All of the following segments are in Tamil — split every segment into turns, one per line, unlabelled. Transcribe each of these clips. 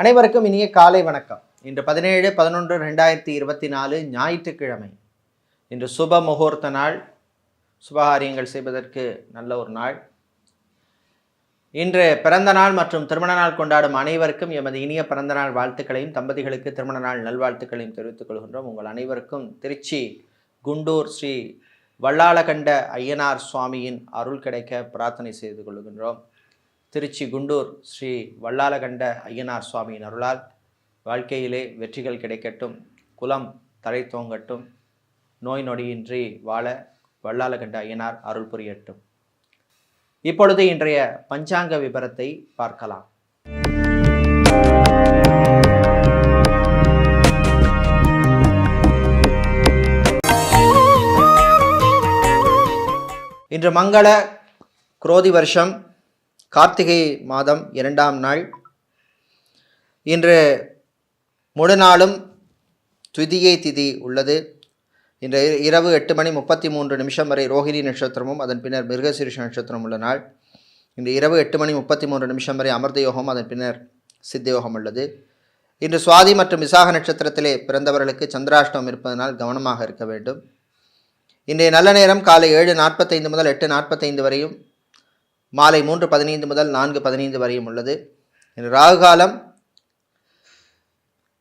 அனைவருக்கும் இனிய காலை வணக்கம் இன்று பதினேழு பதினொன்று ரெண்டாயிரத்தி இருபத்தி நாலு ஞாயிற்றுக்கிழமை இன்று சுப முகூர்த்த நாள் சுபகாரியங்கள் செய்வதற்கு நல்ல ஒரு நாள் இன்று பிறந்த நாள் மற்றும் திருமண நாள் கொண்டாடும் அனைவருக்கும் எமது இனிய பிறந்த நாள் வாழ்த்துக்களையும் தம்பதிகளுக்கு திருமண நாள் நல்வாழ்த்துக்களையும் தெரிவித்துக் கொள்கின்றோம் உங்கள் அனைவருக்கும் திருச்சி குண்டூர் ஸ்ரீ வல்லாளகண்ட ஐயனார் சுவாமியின் அருள் கிடைக்க பிரார்த்தனை செய்து கொள்கின்றோம் திருச்சி குண்டூர் ஸ்ரீ வல்லாலகண்ட ஐயனார் சுவாமியின் அருளால் வாழ்க்கையிலே வெற்றிகள் கிடைக்கட்டும் குலம் தலை தோங்கட்டும் நோய் நொடியின்றி வாழ வல்லாலகண்ட ஐயனார் அருள் புரியட்டும் இப்பொழுது இன்றைய பஞ்சாங்க விபரத்தை பார்க்கலாம் இன்று மங்கள குரோதி வருஷம் கார்த்திகை மாதம் இரண்டாம் நாள் இன்று முழு நாளும் துதியை திதி உள்ளது இன்று இரவு எட்டு மணி முப்பத்தி மூன்று நிமிஷம் வரை ரோஹிணி நட்சத்திரமும் அதன் பின்னர் மிருகசீரிஷ நட்சத்திரம் உள்ள நாள் இன்று இரவு எட்டு மணி முப்பத்தி மூன்று நிமிஷம் வரை அமிர்த யோகம் அதன் பின்னர் சித்தயோகம் உள்ளது இன்று சுவாதி மற்றும் விசாக நட்சத்திரத்திலே பிறந்தவர்களுக்கு சந்திராஷ்டமம் இருப்பதனால் கவனமாக இருக்க வேண்டும் இன்றைய நல்ல நேரம் காலை ஏழு நாற்பத்தைந்து முதல் எட்டு நாற்பத்தைந்து வரையும் மாலை மூன்று பதினைந்து முதல் நான்கு பதினைந்து வரையும் உள்ளது ராகு காலம்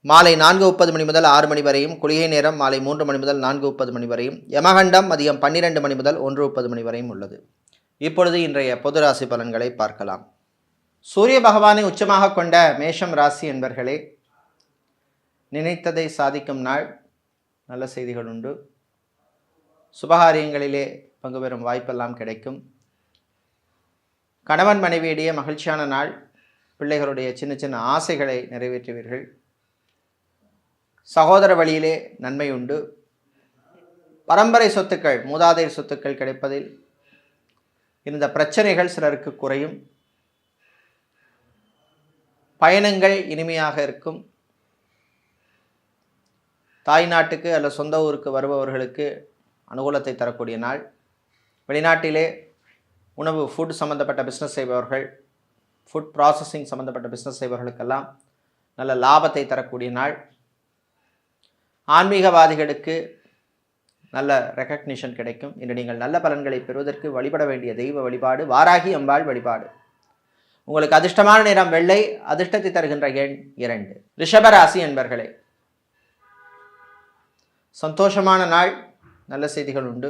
மாலை நான்கு முப்பது மணி முதல் ஆறு மணி வரையும் குளிகை நேரம் மாலை மூன்று மணி முதல் நான்கு முப்பது மணி வரையும் யமகண்டம் மதியம் பன்னிரெண்டு மணி முதல் ஒன்று முப்பது மணி வரையும் உள்ளது இப்பொழுது இன்றைய பொது ராசி பலன்களை பார்க்கலாம் சூரிய பகவானை உச்சமாக கொண்ட மேஷம் ராசி என்பர்களே நினைத்ததை சாதிக்கும் நாள் நல்ல செய்திகள் உண்டு சுபகாரியங்களிலே பங்கு பெறும் வாய்ப்பெல்லாம் கிடைக்கும் கணவன் மனைவியிடையே மகிழ்ச்சியான நாள் பிள்ளைகளுடைய சின்ன சின்ன ஆசைகளை நிறைவேற்றுவீர்கள் சகோதர வழியிலே நன்மை உண்டு பரம்பரை சொத்துக்கள் மூதாதையர் சொத்துக்கள் கிடைப்பதில் இருந்த பிரச்சனைகள் சிலருக்கு குறையும் பயணங்கள் இனிமையாக இருக்கும் தாய் நாட்டுக்கு அல்ல சொந்த ஊருக்கு வருபவர்களுக்கு அனுகூலத்தை தரக்கூடிய நாள் வெளிநாட்டிலே உணவு ஃபுட் சம்மந்தப்பட்ட பிஸ்னஸ் செய்பவர்கள் ஃபுட் ப்ராசஸிங் சம்மந்தப்பட்ட பிஸ்னஸ் செய்பவர்களுக்கெல்லாம் நல்ல லாபத்தை தரக்கூடிய நாள் ஆன்மீகவாதிகளுக்கு நல்ல ரெக்கக்னிஷன் கிடைக்கும் இன்று நீங்கள் நல்ல பலன்களை பெறுவதற்கு வழிபட வேண்டிய தெய்வ வழிபாடு வாராகி அம்பாள் வழிபாடு உங்களுக்கு அதிர்ஷ்டமான நிறம் வெள்ளை அதிர்ஷ்டத்தை தருகின்ற எண் இரண்டு ரிஷபராசி என்பர்களே சந்தோஷமான நாள் நல்ல செய்திகள் உண்டு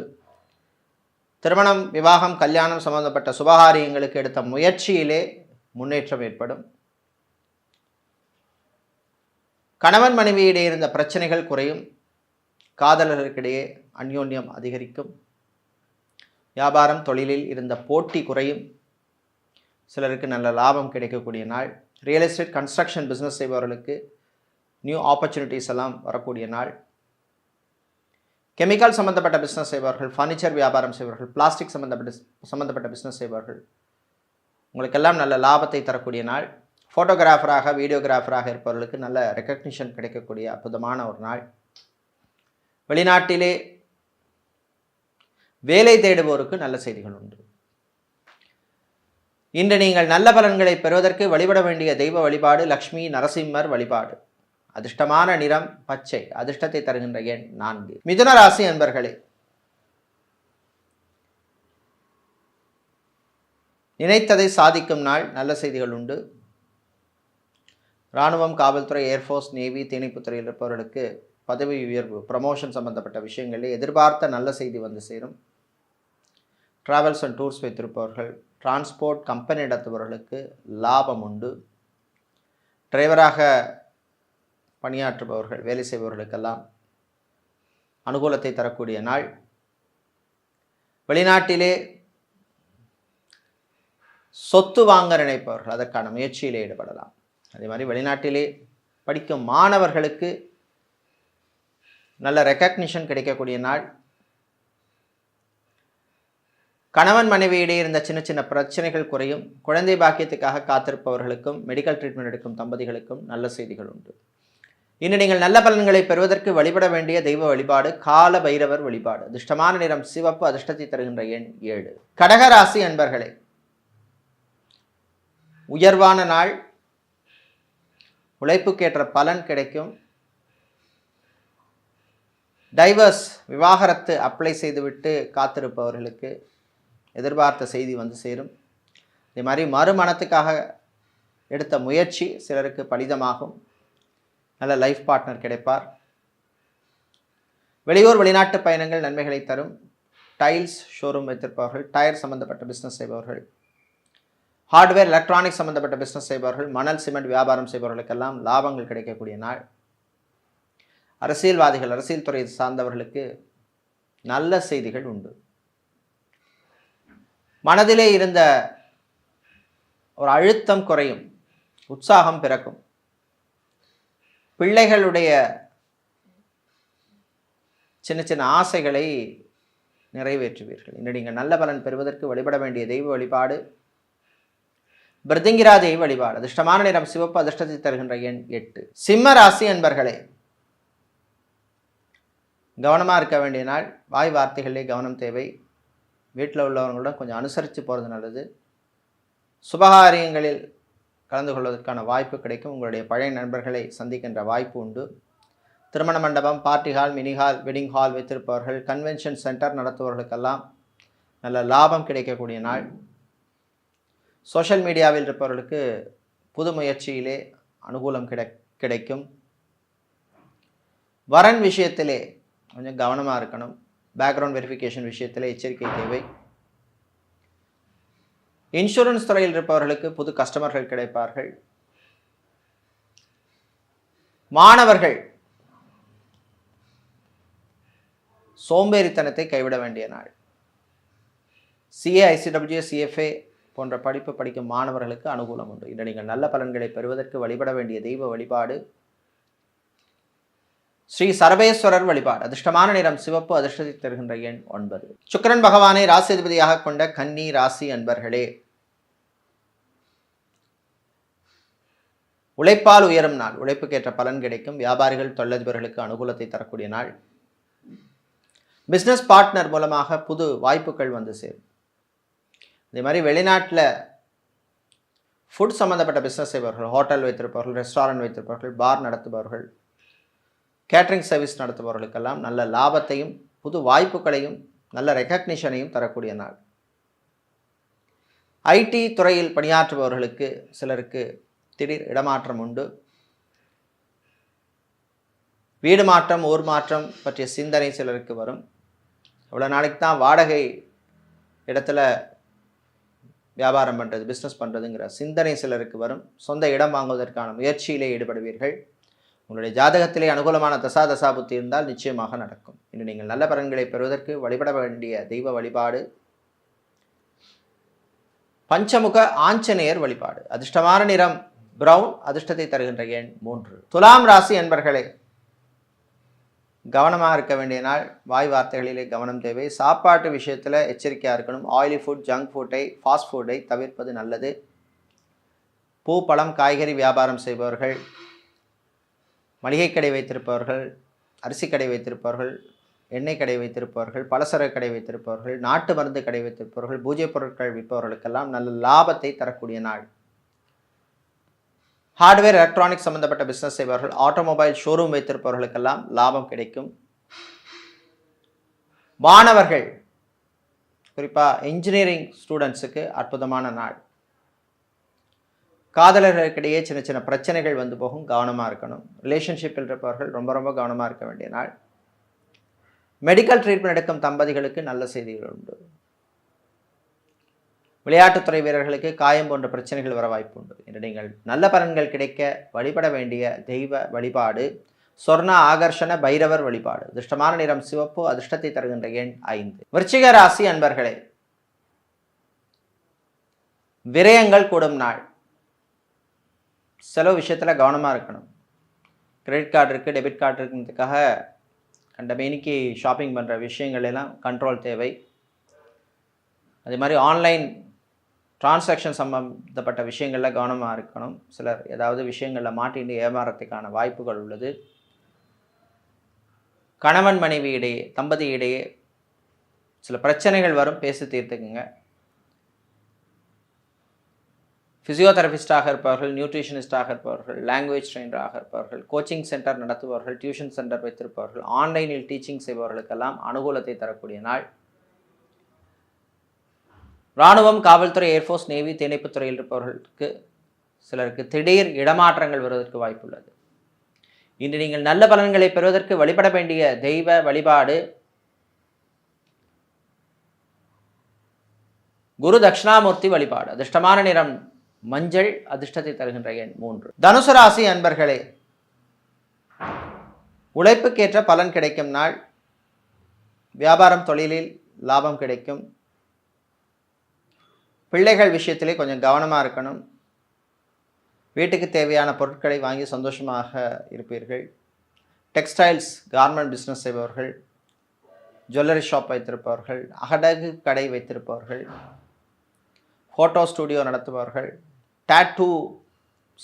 திருமணம் விவாகம் கல்யாணம் சம்பந்தப்பட்ட சுபகாரியங்களுக்கு எடுத்த முயற்சியிலே முன்னேற்றம் ஏற்படும் கணவன் மனைவியிடையே இருந்த பிரச்சனைகள் குறையும் காதலர்களுக்கிடையே அந்யோன்யம் அதிகரிக்கும் வியாபாரம் தொழிலில் இருந்த போட்டி குறையும் சிலருக்கு நல்ல லாபம் கிடைக்கக்கூடிய நாள் ரியல் எஸ்டேட் கன்ஸ்ட்ரக்ஷன் பிஸ்னஸ் செய்பவர்களுக்கு நியூ ஆப்பர்ச்சுனிட்டிஸ் எல்லாம் வரக்கூடிய நாள் கெமிக்கல் சம்மந்தப்பட்ட பிஸ்னஸ் செய்வார்கள் ஃபர்னிச்சர் வியாபாரம் செய்வார்கள் பிளாஸ்டிக் சம்பந்தப்பட்ட சம்மந்தப்பட்ட பிஸ்னஸ் செய்வார்கள் உங்களுக்கெல்லாம் நல்ல லாபத்தை தரக்கூடிய நாள் ஃபோட்டோகிராஃபராக வீடியோகிராஃபராக இருப்பவர்களுக்கு நல்ல ரெக்கக்னிஷன் கிடைக்கக்கூடிய அற்புதமான ஒரு நாள் வெளிநாட்டிலே வேலை தேடுவோருக்கு நல்ல செய்திகள் உண்டு இன்று நீங்கள் நல்ல பலன்களை பெறுவதற்கு வழிபட வேண்டிய தெய்வ வழிபாடு லக்ஷ்மி நரசிம்மர் வழிபாடு அதிர்ஷ்டமான நிறம் பச்சை அதிர்ஷ்டத்தை தருகின்ற எண் நான்கு மிதுன ராசி என்பர்களே நினைத்ததை சாதிக்கும் நாள் நல்ல செய்திகள் உண்டு இராணுவம் காவல்துறை ஏர்ஃபோர்ஸ் நேவி திணைப்புத்துறையில் இருப்பவர்களுக்கு பதவி உயர்வு ப்ரமோஷன் சம்பந்தப்பட்ட விஷயங்களில் எதிர்பார்த்த நல்ல செய்தி வந்து சேரும் ட்ராவல்ஸ் அண்ட் டூர்ஸ் வைத்திருப்பவர்கள் டிரான்ஸ்போர்ட் கம்பெனி நடத்துபவர்களுக்கு லாபம் உண்டு டிரைவராக பணியாற்றுபவர்கள் வேலை செய்பவர்களுக்கெல்லாம் அனுகூலத்தை தரக்கூடிய நாள் வெளிநாட்டிலே சொத்து வாங்க நினைப்பவர்கள் அதற்கான முயற்சியில் ஈடுபடலாம் அதே மாதிரி வெளிநாட்டிலே படிக்கும் மாணவர்களுக்கு நல்ல ரெக்கக்னிஷன் கிடைக்கக்கூடிய நாள் கணவன் மனைவியிடையே இருந்த சின்ன சின்ன பிரச்சனைகள் குறையும் குழந்தை பாக்கியத்துக்காக காத்திருப்பவர்களுக்கும் மெடிக்கல் ட்ரீட்மெண்ட் எடுக்கும் தம்பதிகளுக்கும் நல்ல செய்திகள் உண்டு இன்று நீங்கள் நல்ல பலன்களை பெறுவதற்கு வழிபட வேண்டிய தெய்வ வழிபாடு கால பைரவர் வழிபாடு அதிர்ஷ்டமான நிறம் சிவப்பு அதிர்ஷ்டத்தை தருகின்ற எண் ஏழு கடகராசி அன்பர்களே உயர்வான நாள் உழைப்புக்கேற்ற பலன் கிடைக்கும் டைவர்ஸ் விவாகரத்து அப்ளை செய்துவிட்டு காத்திருப்பவர்களுக்கு எதிர்பார்த்த செய்தி வந்து சேரும் இதே மாதிரி மறுமணத்துக்காக எடுத்த முயற்சி சிலருக்கு பலிதமாகும் நல்ல லைஃப் பார்ட்னர் கிடைப்பார் வெளியூர் வெளிநாட்டு பயணங்கள் நன்மைகளை தரும் டைல்ஸ் ஷோரூம் வைத்திருப்பவர்கள் டயர் சம்பந்தப்பட்ட பிஸ்னஸ் செய்பவர்கள் ஹார்ட்வேர் எலக்ட்ரானிக்ஸ் சம்பந்தப்பட்ட பிஸ்னஸ் செய்பவர்கள் மணல் சிமெண்ட் வியாபாரம் செய்பவர்களுக்கெல்லாம் லாபங்கள் கிடைக்கக்கூடிய நாள் அரசியல்வாதிகள் அரசியல் துறை சார்ந்தவர்களுக்கு நல்ல செய்திகள் உண்டு மனதிலே இருந்த ஒரு அழுத்தம் குறையும் உற்சாகம் பிறக்கும் பிள்ளைகளுடைய சின்ன சின்ன ஆசைகளை நிறைவேற்றுவீர்கள் இன்று நீங்கள் நல்ல பலன் பெறுவதற்கு வழிபட வேண்டிய தெய்வ வழிபாடு பிரதிங்கிரா தெய்வ வழிபாடு அதிர்ஷ்டமான நிறம் சிவப்பு அதிர்ஷ்டத்தை தருகின்ற எண் எட்டு சிம்ம ராசி அன்பர்களே கவனமாக இருக்க வேண்டிய நாள் வாய் வார்த்தைகளிலே கவனம் தேவை வீட்டில் உள்ளவர்களுடன் கொஞ்சம் அனுசரித்து போகிறது நல்லது சுபகாரியங்களில் கலந்து கொள்வதற்கான வாய்ப்பு கிடைக்கும் உங்களுடைய பழைய நண்பர்களை சந்திக்கின்ற வாய்ப்பு உண்டு திருமண மண்டபம் party hall mini hall wedding hall வைத்திருப்பவர்கள் கன்வென்ஷன் சென்டர் நடத்துபவர்களுக்கெல்லாம் நல்ல லாபம் கிடைக்கக்கூடிய நாள் சோஷியல் மீடியாவில் இருப்பவர்களுக்கு புது முயற்சியிலே அனுகூலம் கிடை கிடைக்கும் வரன் விஷயத்திலே கொஞ்சம் கவனமாக இருக்கணும் பேக்ரவுண்ட் வெரிஃபிகேஷன் விஷயத்தில் எச்சரிக்கை தேவை இன்சூரன்ஸ் துறையில் இருப்பவர்களுக்கு புது கஸ்டமர்கள் கிடைப்பார்கள் மாணவர்கள் சோம்பேறித்தனத்தை கைவிட வேண்டிய நாள் சிஏ ஐசிடபிள்யூ சிஎஃப்ஏ போன்ற படிப்பு படிக்கும் மாணவர்களுக்கு அனுகூலம் உண்டு இன்று நீங்கள் நல்ல பலன்களை பெறுவதற்கு வழிபட வேண்டிய தெய்வ வழிபாடு ஸ்ரீ சரபேஸ்வரர் வழிபாடு அதிர்ஷ்டமான நிறம் சிவப்பு அதிர்ஷ்டத்தை தருகின்ற எண் ஒன்பது சுக்கரன் பகவானை ராசிபதியாக கொண்ட கன்னி ராசி அன்பர்களே உழைப்பால் உயரும் நாள் உழைப்புக்கேற்ற பலன் கிடைக்கும் வியாபாரிகள் தொழிலதிபர்களுக்கு அனுகூலத்தை தரக்கூடிய நாள் பிஸ்னஸ் பார்ட்னர் மூலமாக புது வாய்ப்புகள் வந்து சேரும் இதே மாதிரி வெளிநாட்டில் ஃபுட் சம்மந்தப்பட்ட பிஸ்னஸ் செய்பவர்கள் ஹோட்டல் வைத்திருப்பவர்கள் ரெஸ்டாரண்ட் வைத்திருப்பவர்கள் பார் நடத்துபவர்கள் கேட்ரிங் சர்வீஸ் நடத்துபவர்களுக்கெல்லாம் நல்ல லாபத்தையும் புது வாய்ப்புகளையும் நல்ல ரெக்கக்னிஷனையும் தரக்கூடிய நாள் ஐடி துறையில் பணியாற்றுபவர்களுக்கு சிலருக்கு திடீர் இடமாற்றம் உண்டு வீடு மாற்றம் ஊர் மாற்றம் பற்றிய சிந்தனை சிலருக்கு வரும் இவ்வளோ நாளைக்கு தான் வாடகை இடத்துல வியாபாரம் பண்ணுறது பிஸ்னஸ் பண்ணுறதுங்கிற சிந்தனை சிலருக்கு வரும் சொந்த இடம் வாங்குவதற்கான முயற்சியிலே ஈடுபடுவீர்கள் உங்களுடைய ஜாதகத்திலே அனுகூலமான தசா தசா புத்தி இருந்தால் நிச்சயமாக நடக்கும் இன்று நீங்கள் நல்ல பலன்களை பெறுவதற்கு வழிபட வேண்டிய தெய்வ வழிபாடு பஞ்சமுக ஆஞ்சநேயர் வழிபாடு அதிர்ஷ்டமான நிறம் பிரவுன் அதிர்ஷ்டத்தை தருகின்ற எண் மூன்று துலாம் ராசி என்பர்களே கவனமாக இருக்க வேண்டிய நாள் வாய் வார்த்தைகளிலே கவனம் தேவை சாப்பாட்டு விஷயத்தில் எச்சரிக்கையாக இருக்கணும் ஆயிலி ஃபுட் ஜங்க் ஃபுட்டை ஃபாஸ்ட் ஃபுட்டை தவிர்ப்பது நல்லது பூ பழம் காய்கறி வியாபாரம் செய்பவர்கள் மளிகை கடை வைத்திருப்பவர்கள் அரிசி கடை வைத்திருப்பவர்கள் எண்ணெய் கடை வைத்திருப்பவர்கள் பலசர கடை வைத்திருப்பவர்கள் நாட்டு மருந்து கடை வைத்திருப்பவர்கள் பூஜை பொருட்கள் விற்பவர்களுக்கெல்லாம் நல்ல லாபத்தை தரக்கூடிய நாள் ஹார்ட்வேர் எலக்ட்ரானிக்ஸ் சம்மந்தப்பட்ட பிஸ்னஸ் செய்பவர்கள் ஆட்டோமொபைல் ஷோரூம் வைத்திருப்பவர்களுக்கெல்லாம் லாபம் கிடைக்கும் மாணவர்கள் குறிப்பாக இன்ஜினியரிங் ஸ்டூடெண்ட்ஸுக்கு அற்புதமான நாள் காதலர்களுக்கிடையே சின்ன சின்ன பிரச்சனைகள் வந்து போகும் கவனமாக இருக்கணும் ரிலேஷன்ஷிப்பில் இருப்பவர்கள் ரொம்ப ரொம்ப கவனமாக இருக்க வேண்டிய நாள் மெடிக்கல் ட்ரீட்மெண்ட் எடுக்கும் தம்பதிகளுக்கு நல்ல செய்திகள் உண்டு விளையாட்டுத்துறை வீரர்களுக்கு காயம் போன்ற பிரச்சனைகள் வர வாய்ப்பு உண்டு என்று நீங்கள் நல்ல பலன்கள் கிடைக்க வழிபட வேண்டிய தெய்வ வழிபாடு சொர்ண ஆகர்ஷண பைரவர் வழிபாடு அதிர்ஷ்டமான நிறம் சிவப்பு அதிர்ஷ்டத்தை தருகின்ற எண் ஐந்து விருச்சிக ராசி அன்பர்களே விரயங்கள் கூடும் நாள் செலவு விஷயத்தில் கவனமாக இருக்கணும் கிரெடிட் கார்டு இருக்குது டெபிட் கார்டு இருக்குன்றதுக்காக கண்டமேனிக்கு ஷாப்பிங் பண்ணுற விஷயங்கள் எல்லாம் கண்ட்ரோல் தேவை அதே மாதிரி ஆன்லைன் டிரான்சாக்ஷன் சம்மந்தப்பட்ட விஷயங்களில் கவனமாக இருக்கணும் சிலர் ஏதாவது விஷயங்களில் மாட்டின்னு ஏமாறத்துக்கான வாய்ப்புகள் உள்ளது கணவன் மனைவி இடையே தம்பதி இடையே சில பிரச்சனைகள் வரும் பேசி தீர்த்துக்குங்க ஃபிசியோதெரபிஸ்டாக இருப்பவர்கள் நியூட்ரிஷனிஸ்டாக இருப்பவர்கள் லாங்குவேஜ் ட்ரெயினராக இருப்பவர்கள் கோச்சிங் சென்டர் நடத்துபவர்கள் டியூஷன் சென்டர் வைத்திருப்பவர்கள் ஆன்லைனில் டீச்சிங் செய்பவர்களுக்கெல்லாம் அனுகூலத்தை தரக்கூடிய நாள் இராணுவம் காவல்துறை ஏர்ஃபோர்ஸ் நேவி துறையில் இருப்பவர்களுக்கு சிலருக்கு திடீர் இடமாற்றங்கள் வருவதற்கு வாய்ப்புள்ளது இன்று நீங்கள் நல்ல பலன்களை பெறுவதற்கு வழிபட வேண்டிய தெய்வ வழிபாடு குரு தட்சிணாமூர்த்தி வழிபாடு அதிர்ஷ்டமான நிறம் மஞ்சள் அதிர்ஷ்டத்தை தருகின்ற எண் மூன்று தனுசு ராசி அன்பர்களே உழைப்புக்கேற்ற பலன் கிடைக்கும் நாள் வியாபாரம் தொழிலில் லாபம் கிடைக்கும் பிள்ளைகள் விஷயத்திலே கொஞ்சம் கவனமாக இருக்கணும் வீட்டுக்கு தேவையான பொருட்களை வாங்கி சந்தோஷமாக இருப்பீர்கள் டெக்ஸ்டைல்ஸ் கார்மெண்ட் பிஸ்னஸ் செய்பவர்கள் ஜுவல்லரி ஷாப் வைத்திருப்பவர்கள் அகடகு கடை வைத்திருப்பவர்கள் ஃபோட்டோ ஸ்டூடியோ நடத்துபவர்கள் டேட்டூ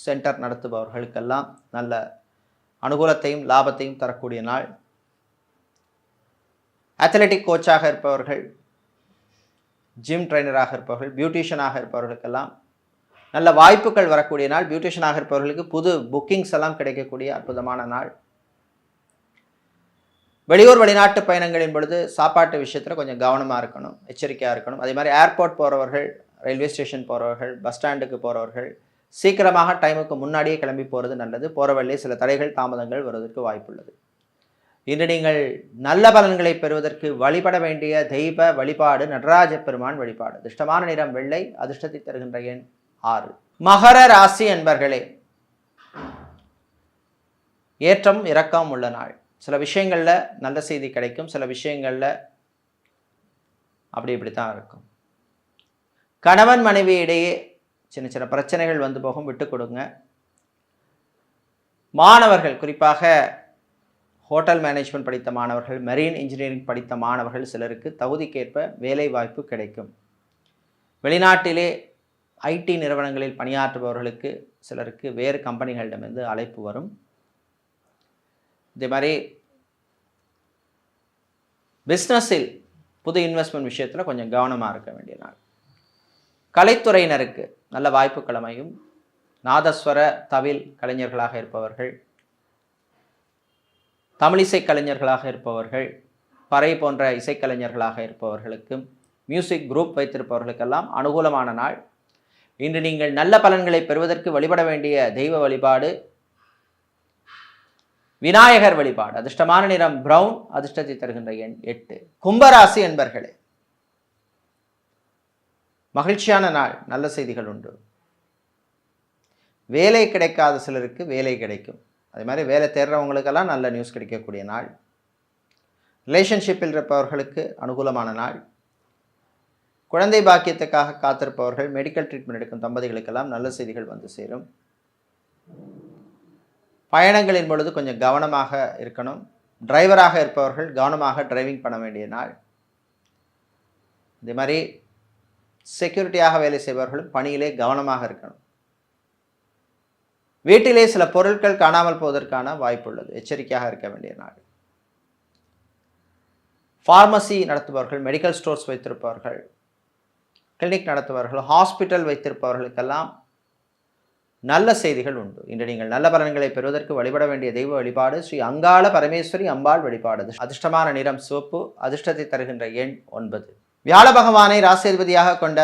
சென்டர் நடத்துபவர்களுக்கெல்லாம் நல்ல அனுகூலத்தையும் லாபத்தையும் தரக்கூடிய நாள் அத்லெட்டிக் கோச்சாக இருப்பவர்கள் ஜிம் ட்ரைனராக இருப்பவர்கள் பியூட்டிஷியனாக இருப்பவர்களுக்கெல்லாம் நல்ல வாய்ப்புகள் வரக்கூடிய நாள் பியூட்டிஷியனாக இருப்பவர்களுக்கு புது புக்கிங்ஸ் எல்லாம் கிடைக்கக்கூடிய அற்புதமான நாள் வெளியூர் வெளிநாட்டு பயணங்களின் பொழுது சாப்பாட்டு விஷயத்தில் கொஞ்சம் கவனமாக இருக்கணும் எச்சரிக்கையாக இருக்கணும் அதே மாதிரி ஏர்போர்ட் போகிறவர்கள் ரயில்வே ஸ்டேஷன் போகிறவர்கள் பஸ் ஸ்டாண்டுக்கு போகிறவர்கள் சீக்கிரமாக டைமுக்கு முன்னாடியே கிளம்பி போகிறது நல்லது போகிற சில தடைகள் தாமதங்கள் வருவதற்கு வாய்ப்புள்ளது இன்று நீங்கள் நல்ல பலன்களை பெறுவதற்கு வழிபட வேண்டிய தெய்வ வழிபாடு நடராஜ பெருமான் வழிபாடு அதிர்ஷ்டமான நிறம் வெள்ளை அதிர்ஷ்டத்தை தருகின்ற எண் ஆறு மகர ராசி என்பர்களே ஏற்றம் இறக்கம் உள்ள நாள் சில விஷயங்களில் நல்ல செய்தி கிடைக்கும் சில விஷயங்களில் அப்படி இப்படி தான் இருக்கும் கணவன் மனைவி இடையே சின்ன சின்ன பிரச்சனைகள் வந்து போகும் விட்டு கொடுங்க மாணவர்கள் குறிப்பாக ஹோட்டல் மேனேஜ்மெண்ட் படித்த மாணவர்கள் மெரீன் இன்ஜினியரிங் படித்த மாணவர்கள் சிலருக்கு தகுதிக்கேற்ப வேலை வாய்ப்பு கிடைக்கும் வெளிநாட்டிலே ஐடி நிறுவனங்களில் பணியாற்றுபவர்களுக்கு சிலருக்கு வேறு கம்பெனிகளிடமிருந்து அழைப்பு வரும் இதே மாதிரி பிஸ்னஸில் புது இன்வெஸ்ட்மெண்ட் விஷயத்தில் கொஞ்சம் கவனமாக இருக்க வேண்டிய நாள் கலைத்துறையினருக்கு நல்ல வாய்ப்புகள் அமையும் நாதஸ்வர தவில் கலைஞர்களாக இருப்பவர்கள் தமிழிசை கலைஞர்களாக இருப்பவர்கள் பறை போன்ற இசைக்கலைஞர்களாக இருப்பவர்களுக்கும் மியூசிக் குரூப் வைத்திருப்பவர்களுக்கெல்லாம் அனுகூலமான நாள் இன்று நீங்கள் நல்ல பலன்களை பெறுவதற்கு வழிபட வேண்டிய தெய்வ வழிபாடு விநாயகர் வழிபாடு அதிர்ஷ்டமான நிறம் பிரவுன் அதிர்ஷ்டத்தை தருகின்ற எண் எட்டு கும்பராசி என்பர்களே மகிழ்ச்சியான நாள் நல்ல செய்திகள் உண்டு வேலை கிடைக்காத சிலருக்கு வேலை கிடைக்கும் அதே மாதிரி வேலை தேடுறவங்களுக்கெல்லாம் நல்ல நியூஸ் கிடைக்கக்கூடிய நாள் ரிலேஷன்ஷிப்பில் இருப்பவர்களுக்கு அனுகூலமான நாள் குழந்தை பாக்கியத்துக்காக காத்திருப்பவர்கள் மெடிக்கல் ட்ரீட்மெண்ட் எடுக்கும் தம்பதிகளுக்கெல்லாம் நல்ல செய்திகள் வந்து சேரும் பயணங்களின் பொழுது கொஞ்சம் கவனமாக இருக்கணும் டிரைவராக இருப்பவர்கள் கவனமாக டிரைவிங் பண்ண வேண்டிய நாள் இதே மாதிரி செக்யூரிட்டியாக வேலை செய்பவர்களும் பணியிலே கவனமாக இருக்கணும் வீட்டிலே சில பொருட்கள் காணாமல் போவதற்கான வாய்ப்பு உள்ளது எச்சரிக்கையாக இருக்க வேண்டிய நாடு ஃபார்மசி நடத்துபவர்கள் மெடிக்கல் ஸ்டோர்ஸ் வைத்திருப்பவர்கள் கிளினிக் நடத்துபவர்கள் ஹாஸ்பிட்டல் வைத்திருப்பவர்களுக்கெல்லாம் நல்ல செய்திகள் உண்டு இன்று நீங்கள் நல்ல பலன்களை பெறுவதற்கு வழிபட வேண்டிய தெய்வ வழிபாடு ஸ்ரீ அங்காள பரமேஸ்வரி அம்பாள் வழிபாடு அதிர்ஷ்டமான நிறம் சிவப்பு அதிர்ஷ்டத்தை தருகின்ற எண் ஒன்பது வியாழ பகவானை ராசியதிபதியாக கொண்ட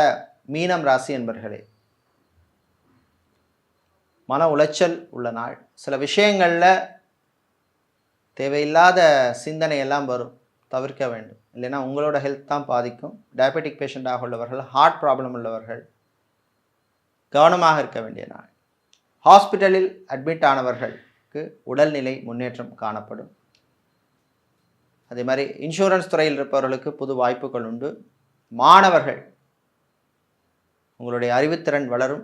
மீனம் ராசி என்பர்களே மன உளைச்சல் உள்ள நாள் சில விஷயங்களில் தேவையில்லாத சிந்தனை எல்லாம் வரும் தவிர்க்க வேண்டும் இல்லைன்னா உங்களோட ஹெல்த் தான் பாதிக்கும் டயபெட்டிக் பேஷண்ட்டாக உள்ளவர்கள் ஹார்ட் ப்ராப்ளம் உள்ளவர்கள் கவனமாக இருக்க வேண்டிய நாள் ஹாஸ்பிட்டலில் அட்மிட் ஆனவர்களுக்கு உடல்நிலை முன்னேற்றம் காணப்படும் அதே மாதிரி இன்சூரன்ஸ் துறையில் இருப்பவர்களுக்கு புது வாய்ப்புகள் உண்டு மாணவர்கள் உங்களுடைய அறிவுத்திறன் வளரும்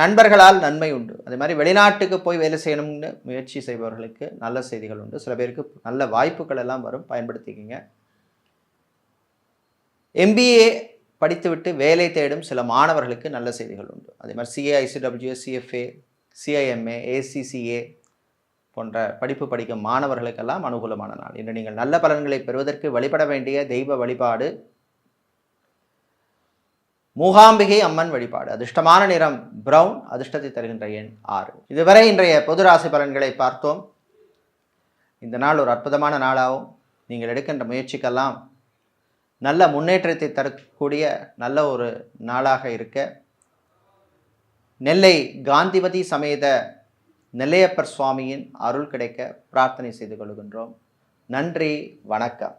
நண்பர்களால் நன்மை உண்டு அதே மாதிரி வெளிநாட்டுக்கு போய் வேலை செய்யணும்னு முயற்சி செய்பவர்களுக்கு நல்ல செய்திகள் உண்டு சில பேருக்கு நல்ல வாய்ப்புகள் எல்லாம் வரும் பயன்படுத்திக்கிங்க எம்பிஏ படித்துவிட்டு வேலை தேடும் சில மாணவர்களுக்கு நல்ல செய்திகள் உண்டு அதே மாதிரி சிஏஐசிடபிள்யூஎஸ் சிஎஃப்ஏ சிஐஎம்ஏ ஏசிசிஏ போன்ற படிப்பு படிக்கும் மாணவர்களுக்கெல்லாம் அனுகூலமான நாள் இன்று நீங்கள் நல்ல பலன்களை பெறுவதற்கு வழிபட வேண்டிய தெய்வ வழிபாடு மூகாம்பிகை அம்மன் வழிபாடு அதிர்ஷ்டமான நிறம் பிரவுன் அதிர்ஷ்டத்தை தருகின்ற எண் ஆறு இதுவரை இன்றைய பொது ராசி பலன்களை பார்த்தோம் இந்த நாள் ஒரு அற்புதமான நாளாகவும் நீங்கள் எடுக்கின்ற முயற்சிக்கெல்லாம் நல்ல முன்னேற்றத்தை தரக்கூடிய நல்ல ஒரு நாளாக இருக்க நெல்லை காந்திபதி சமேத நெல்லையப்பர் சுவாமியின் அருள் கிடைக்க பிரார்த்தனை செய்து கொள்கின்றோம் நன்றி வணக்கம்